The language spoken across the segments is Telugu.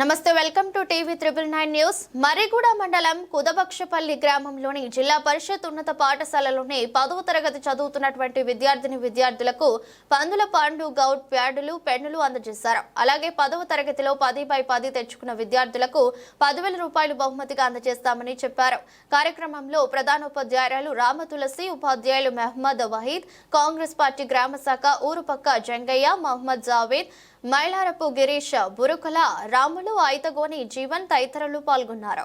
నమస్తే welcome to TV triple nine news. Marriguda మండలం కుదబక్షపల్లి గ్రామంలోని జిల్లా పరిషత్ ఉన్నత పాఠశాలలోని పదవ తరగతి చదువుతున్నటువంటి విద్యార్థిని విద్యార్థులకు పందుల పాండు గౌడ్ ప్యాడులు పెన్నులు అందజేశారు. అలాగే పదవ తరగతిలో పది బై పది తెచ్చుకున్న విద్యార్థులకు పదివేల రూపాయలు బహుమతిగా అందజేస్తామని చెప్పారు. కార్యక్రమంలో ప్రధానోపాధ్యాయురాలు రామ తులసి ఉపాధ్యాయులు మహమ్మద్ వహీద్ కాంగ్రెస్ పార్టీ గ్రామ శాఖ ఊరుపక్క జంగయ్య మహమ్మద్ జావేద్ మైలారపు గిరీష్ బురుకుల రాములు ఐతగోని జీవన్ తదితరులు పాల్గొన్నారు.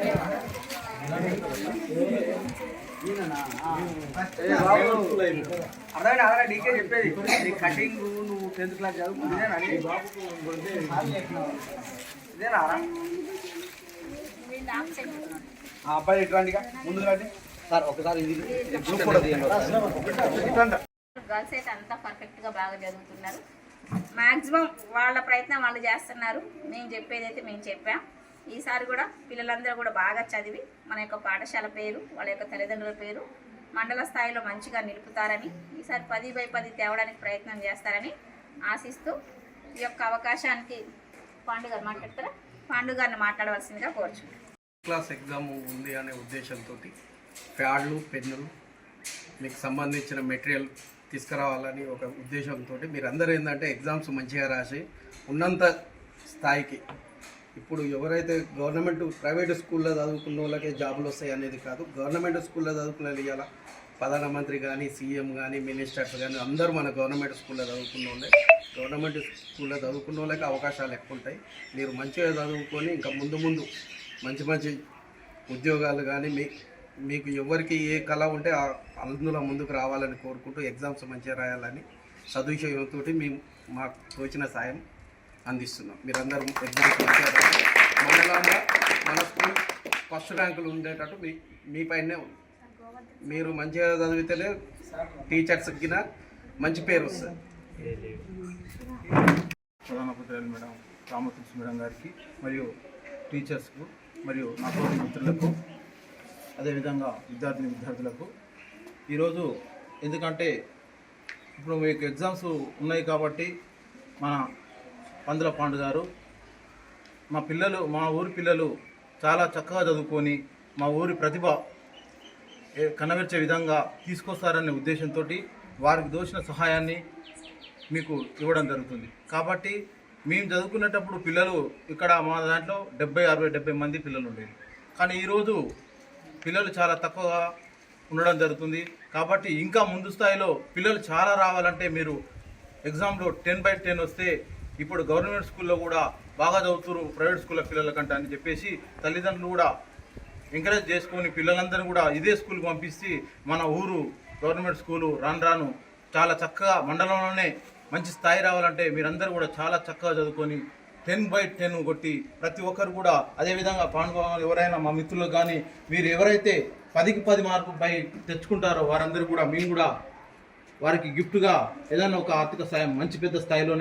అర్థమైనా అదే డీకే చెప్పేది నీ కటింగ్ నువ్వు టెన్త్ క్లాస్ చదువుకుంది ఇదేనా ఇదేనా ఆ అబ్బాయి ఇట్లాంటిగా ముందు రండి సార్ ఒకసారి ఇది గ్రూప్ కూడా గర్ల్స్ అయితే అంతా పర్ఫెక్ట్గా బాగా చదువుతున్నారు మ్యాక్సిమం వాళ్ళ ప్రయత్నం వాళ్ళు చేస్తున్నారు. మేము చెప్పేది అయితే మేము చెప్పాం. ఈసారి కూడా పిల్లలందరూ కూడా బాగా చదివి మన యొక్క పాఠశాల పేరు వాళ్ళ యొక్క తల్లిదండ్రుల పేరు మండల స్థాయిలో మంచిగా నిలుపుతారని ఈసారి పది బై పది తేవడానికి ప్రయత్నం చేస్తారని ఆశిస్తూ ఈ యొక్క అవకాశానికి పాండు మాట్లాడతారా? పాండు గారిని మాట్లాడవలసిందిగా కోరుచున్నాను. క్లాస్ ఎగ్జామ్ ఉంది అనే ఉద్దేశంతో ప్యాడ్లు పెన్నులు మీకు సంబంధించిన మెటీరియల్ తీసుకురావాలని ఒక ఉద్దేశంతో మీరు ఏంటంటే ఎగ్జామ్స్ మంచిగా రాసి ఉన్నంత స్థాయికి ఇప్పుడు ఎవరైతే గవర్నమెంట్ ప్రైవేట్ స్కూల్లో చదువుకున్న వాళ్ళకే జాబులు వస్తాయి అనేది కాదు గవర్నమెంట్ స్కూల్లో చదువుకున్న ఇవాళ ప్రధానమంత్రి కానీ సీఎం కానీ మినిస్టర్స్ కానీ అందరూ మన గవర్నమెంట్ స్కూల్లో చదువుకున్న వాళ్ళే. గవర్నమెంట్ స్కూల్లో చదువుకున్న వాళ్ళకి అవకాశాలు ఎక్కువ ఉంటాయి. మీరు మంచిగా చదువుకొని ఇంకా ముందు ముందు మంచి మంచి ఉద్యోగాలు కానీ మీ మీకు ఎవరికి ఏ కళ ఉంటే ఆ- అందులో ముందుకు రావాలని కోరుకుంటూ ఎగ్జామ్స్ మంచిగా రాయాలని సదుషయంతో మేము మాకు తోచిన సాయం. అందిస్తున్నాం. మీరందరూ ఎగ్జామ్స్ మండలంలో మన స్కూల్ ఫస్ట్ ర్యాంకులు ఉండేటట్టు మీ మీ పైనే మీరు మంచిగా చదివితేనే టీచర్స్కి మంచి పేరు వస్తుంది. ప్రధానోపాధ్యాయులు మేడం రామకృష్ణ మేడం గారికి మరియు టీచర్స్కు మరియు నా తోటి మిత్రులకు అదేవిధంగా విద్యార్థిని విద్యార్థులకు ఈరోజు ఎందుకంటే ఇప్పుడు మీకు ఎగ్జామ్స్ ఉన్నాయి కాబట్టి మన పందుల పాండు గారు మా పిల్లలు మా ఊరి పిల్లలు చాలా చక్కగా చదువుకొని మా ఊరి ప్రతిభ ఏ- విధంగా తీసుకొస్తారనే ఉద్దేశంతో వారికి దోచిన సహాయాన్ని మీకు ఇవ్వడం జరుగుతుంది. కాబట్టి మేము చదువుకునేటప్పుడు పిల్లలు ఇక్కడ మా దాంట్లో డెబ్బై అరవై డెబ్బై మంది పిల్లలు ఉండేది. కానీ ఈరోజు పిల్లలు చాలా తక్కువగా ఉండడం జరుగుతుంది. కాబట్టి ఇంకా ముందు స్థాయిలో పిల్లలు చాలా రావాలంటే మీరు ఎగ్జామ్లో టెన్ బై టెన్ వస్తే ఇప్పుడు గవర్నమెంట్ స్కూల్లో కూడా బాగా చదువుతున్నారు ప్రైవేట్ స్కూల్లో పిల్లల కంటే అని చెప్పేసి తల్లిదండ్రులు కూడా ఎంకరేజ్ చేసుకొని పిల్లలందరినీ కూడా ఇదే స్కూల్కి పంపిస్తే మన ఊరు గవర్నమెంట్ స్కూలు రాను రాను చాలా చక్కగా మండలంలోనే మంచి స్థాయి రావాలంటే మీరందరూ కూడా చాలా చక్కగా చదువుకొని టెన్ బై టెన్ కొట్టి ప్రతి ఒక్కరు కూడా అదేవిధంగా పాండుగోపాల్ ఎవరైనా మా మిత్రులు కానీ మీరు ఎవరైతే పదికి పది మార్కు పై తెచ్చుకుంటారో వారందరూ కూడా మేము కూడా వారికి గిఫ్ట్గా ఏదైనా ఒక ఆర్థిక సాయం మంచి పెద్ద స్థాయిలోనే